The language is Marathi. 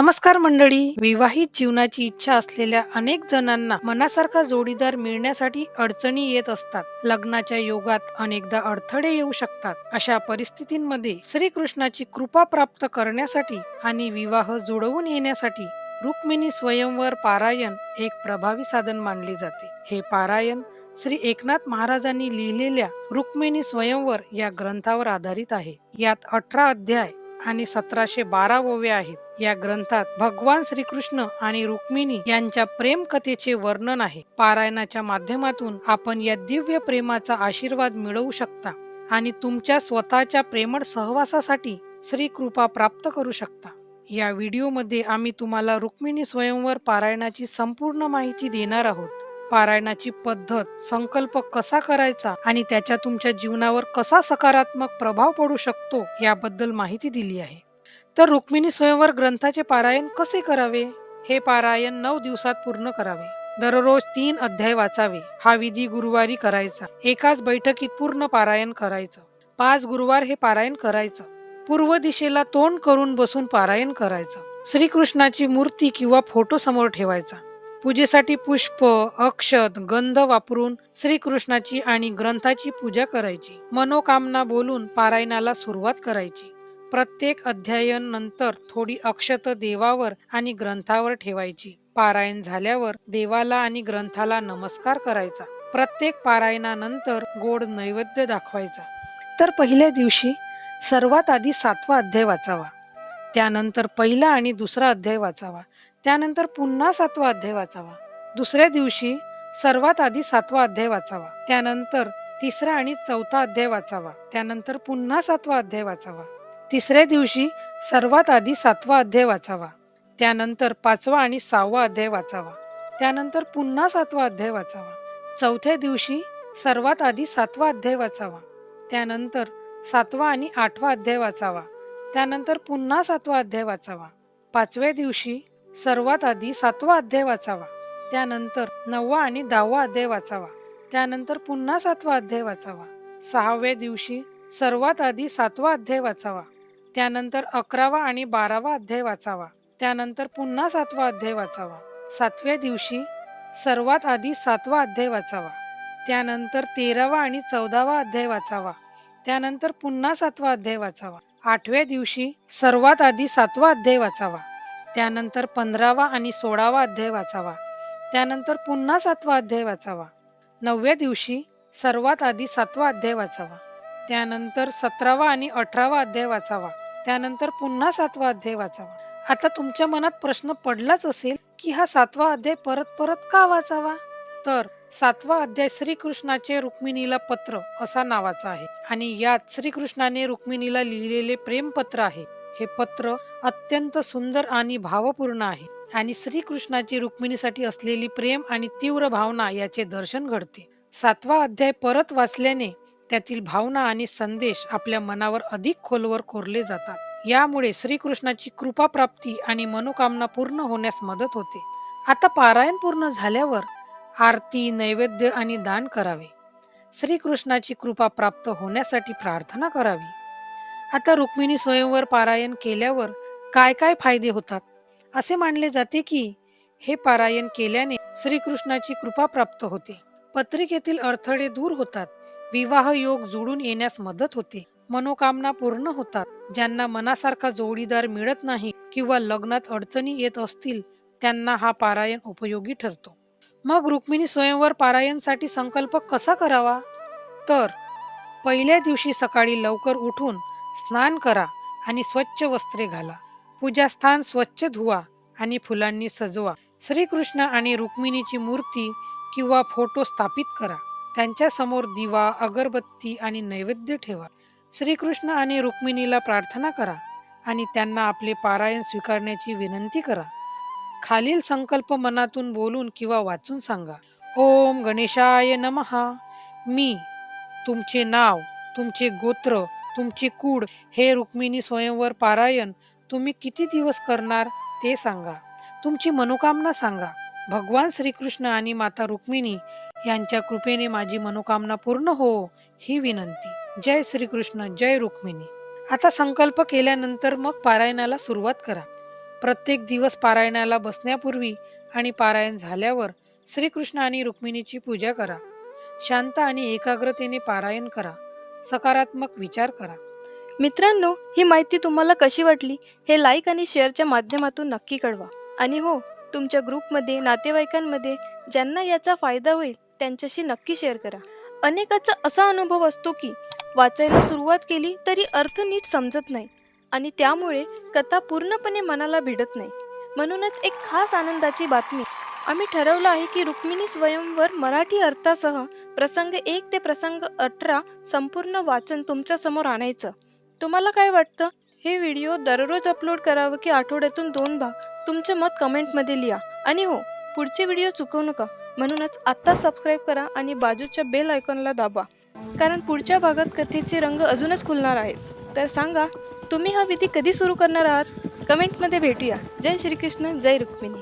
नमस्कार मंडळी. विवाहित जीवनाची इच्छा असलेल्या अनेक जणांना मनासारखा जोडीदार मिळण्यासाठी अडचणी येत असतात. लग्नाच्या योगात अनेकदा अडथळे येऊ शकतात. अशा परिस्थितींमध्ये श्रीकृष्णाची कृपा प्राप्त करण्यासाठी आणि विवाह जुळवून येण्यासाठी रुक्मिणी स्वयंवर पारायण एक प्रभावी साधन मानले जाते. हे पारायण श्री एकनाथ महाराजांनी लिहिलेल्या रुक्मिणी स्वयंवर या ग्रंथावर आधारित आहे. यात अठरा अध्याय आणि सतराशे बारा ओव्या आहेत. या ग्रंथात भगवान श्रीकृष्ण आणि रुक्मिणी यांच्या प्रेम कथेचे वर्णन आहे. पारायणाच्या माध्यमातून आपण या दिव्य प्रेमाचा आशीर्वाद मिळवू शकता आणि तुमच्या स्वतःच्या प्रेमळ सहवासासाठी श्री कृपा प्राप्त करू शकता. या व्हिडिओमध्ये आम्ही तुम्हाला रुक्मिणी स्वयंवर पारायणाची संपूर्ण माहिती देणार आहोत. पारायणाची पद्धत संकल्प कसा करायचा आणि त्याच्या तुमच्या जीवनावर कसा सकारात्मक प्रभाव पडू शकतो याबद्दल माहिती दिली आहे. तर रुक्मिणी स्वयंवर ग्रंथाचे पारायण कसे करावे? हे पारायण नऊ दिवसात पूर्ण करावे. दररोज तीन अध्याय वाचावे. हा विधी गुरुवारी करायचा. एकाच बैठकीत पूर्ण पारायण करायचं. पाच गुरुवार हे पारायण करायचं. पूर्व दिशेला तोंड करून बसून पारायण करायचं. श्रीकृष्णाची मूर्ती किंवा फोटो समोर ठेवायचा. पूजेसाठी पुष्प अक्षत गंध वापरून श्रीकृष्णाची आणि ग्रंथाची पूजा करायची. मनोकामना बोलून पारायणाला सुरुवात करायची. प्रत्येक अध्यायन नंतर थोडी अक्षत देवावर आणि ग्रंथावर ठेवायची. पारायण झाल्यावर देवाला आणि ग्रंथाला नमस्कार करायचा. प्रत्येक पारायणानंतर गोड नैवेद्य दाखवायचा. तर पहिल्या दिवशी सर्वात आधी सातवा अध्याय वाचावा. त्यानंतर पहिला आणि दुसरा अध्याय वाचावा. त्यानंतर पुन्हा सातवा अध्याय वाचावा दुसऱ्या दिवशी सर्वात आधी सातवा अध्याय वाचावा त्यानंतर तिसरा आणि चौथा अध्याय वाचावा त्यानंतर पुन्हा सातवा अध्याय वाचावा तिसऱ्या दिवशी सर्वात आधी सातवा अध्याय वाचावा त्यानंतर पाचवा आणि सहावा अध्याय वाचावा त्यानंतर पुन्हा सातवा अध्याय वाचावा चौथ्या दिवशी सर्वात आधी सातवा अध्याय वाचावा त्यानंतर सातवा आणि आठवा अध्याय वाचावा त्यानंतर पुन्हा सातवा अध्याय वाचावा पाचव्या दिवशी सर्वात आधी सातवा अध्याय वाचावा त्यानंतर नववा आणि दहावा अध्याय वाचावा त्यानंतर पुन्हा सातवा अध्याय वाचावा सहाव्या दिवशी सर्वात आधी सातवा अध्याय वाचावा त्यानंतर अकरावा आणि बारावा अध्याय वाचावा त्यानंतर पुन्हा सातवा अध्याय वाचावा सातव्या दिवशी सर्वात आधी सातवा अध्याय वाचावा त्यानंतर तेरावा आणि चौदावा अध्याय वाचावा त्यानंतर पुन्हा सातवा अध्याय वाचावा आठव्या दिवशी सर्वात आधी सातवा अध्याय वाचावा त्यानंतर पंधरावा आणि सोळावा अध्याय वाचावा. त्यानंतर पुन्हा सातवा अध्याय वाचावा. नवव्या दिवशी सर्वात आधी सातवा अध्याय वाचावा. त्यानंतर सतरावा आणि अठरावा अध्याय वाचावा. त्यानंतर पुन्हा सातवा अध्याय वाचावा. आता तुमच्या मनात प्रश्न पडलाच असेल की हा सातवा अध्याय परत परत का वाचावा? तर सातवा अध्याय श्रीकृष्णाचे रुक्मिणीला पत्र असा नावाचा आहे. आणि यात श्रीकृष्णाने रुक्मिणीला लिहिलेले प्रेमपत्र आहे. हे पत्र अत्यंत सुंदर आणि भावपूर्ण आहे आणि श्रीकृष्णाची रुक्मिणीसाठी असलेली प्रेम आणि तीव्र भावना याचे दर्शन घडते. सातवा अध्याय परत वाचल्याने त्यातील भावना आणि संदेश आपल्या मनावर अधिक खोलवर कोरले जातात. यामुळे श्रीकृष्णाची कृपा प्राप्ती आणि मनोकामना पूर्ण होण्यास मदत होते. आता पारायण पूर्ण झाल्यावर आरती नैवेद्य आणि दान करावे. श्रीकृष्णाची कृपा प्राप्त होण्यासाठी प्रार्थना करावी. आता रुक्मिणी स्वयंवर पारायण केल्यावर काय काय फायदे होतात? असे मानले जाते की हे पारायण केल्याने श्रीकृष्णाची कृपा प्राप्त होते. पत्रिकेतील अडथळे दूर होतात. विवाह योग जुळून येण्यास मदत होते. मनोकामना पूर्ण होतात. ज्यांना मनासारखा जोडीदार मिळत नाही किंवा लग्नात अडचणी येत असतील त्यांना हा पारायण उपयोगी ठरतो. मग रुक्मिणी स्वयंवर पारायणसाठी संकल्प कसा करावा? तर पहिल्या दिवशी सकाळी लवकर उठून स्नान करा आणि स्वच्छ वस्त्रे घाला. पूजास्थान स्वच्छ धुवा आणि फुलांनी सजवा. श्रीकृष्ण आणि रुक्मिणीची मूर्ती किंवा फोटो स्थापित करा. त्यांच्यासमोर दिवा अगरबत्ती आणि नैवेद्य ठेवा. श्रीकृष्ण आणि रुक्मिणीला प्रार्थना करा आणि त्यांना आपले पारायण स्वीकारण्याची विनंती करा. खालील संकल्प मनातून बोलून किंवा वाचून सांगा. ओम गणेशाय नमहा. मी तुमचे नाव तुमचे गोत्र तुमची कूड हे रुक्मिणी स्वयंवर पारायण तुम्ही किती दिवस करणार ते सांगा. तुमची मनोकामना सांगा. भगवान श्रीकृष्ण आणि माता रुक्मिणी यांच्या कृपेने माझी मनोकामना पूर्ण हो ही विनंती. जय श्रीकृष्ण जय रुक्मिणी. आता संकल्प केल्यानंतर मग पारायणाला सुरुवात करा. प्रत्येक दिवस पारायणाला बसण्यापूर्वी आणि पारायण झाल्यावर श्रीकृष्ण आणि रुक्मिणीची पूजा करा. शांत आणि एकाग्रतेने पारायण करा. सकारात्मक विचार करा. मित्रांनो ही माहिती तुम्हाला कशी वाटली हे लाईक आणि शेअरच्या माध्यमातून नक्की कळवा. आणि हो तुमच्या ग्रुपमध्ये नातेवाईकांमध्ये ज्यांना याचा फायदा होईल त्यांच्याशी नक्की शेअर करा. अनेकाचा असा अनुभव असतो की वाचायला सुरुवात केली तरी अर्थ नीट समजत नाही आणि त्यामुळे कथा पूर्णपणे मनाला भिडत नाही. म्हणूनच एक खास आनंदाची बातमी आम्ही ठरवलं आहे की रुक्मिणी स्वयंवर मराठी अर्थासह प्रसंग एक ते प्रसंग अठरा संपूर्ण वाचन तुमच्यासमोर आणायचं. तुम्हाला काय वाटतं? हे व्हिडिओ दररोज अपलोड करावं की आठवड्यातून दोन भाग? तुमचे मत कमेंटमध्ये लिहा. आणि हो पुढचे व्हिडिओ चुकवू नका. म्हणूनच आत्ता सबस्क्राईब करा आणि बाजूच्या बेल आयकॉनला दाबा. कारण पुढच्या भागात कथेचे रंग अजूनच खुलणार आहेत. तर सांगा तुम्ही हा विधी कधी सुरू करणार आहात? कमेंटमध्ये भेटूया. जय श्रीकृष्ण जय रुक्मिणी.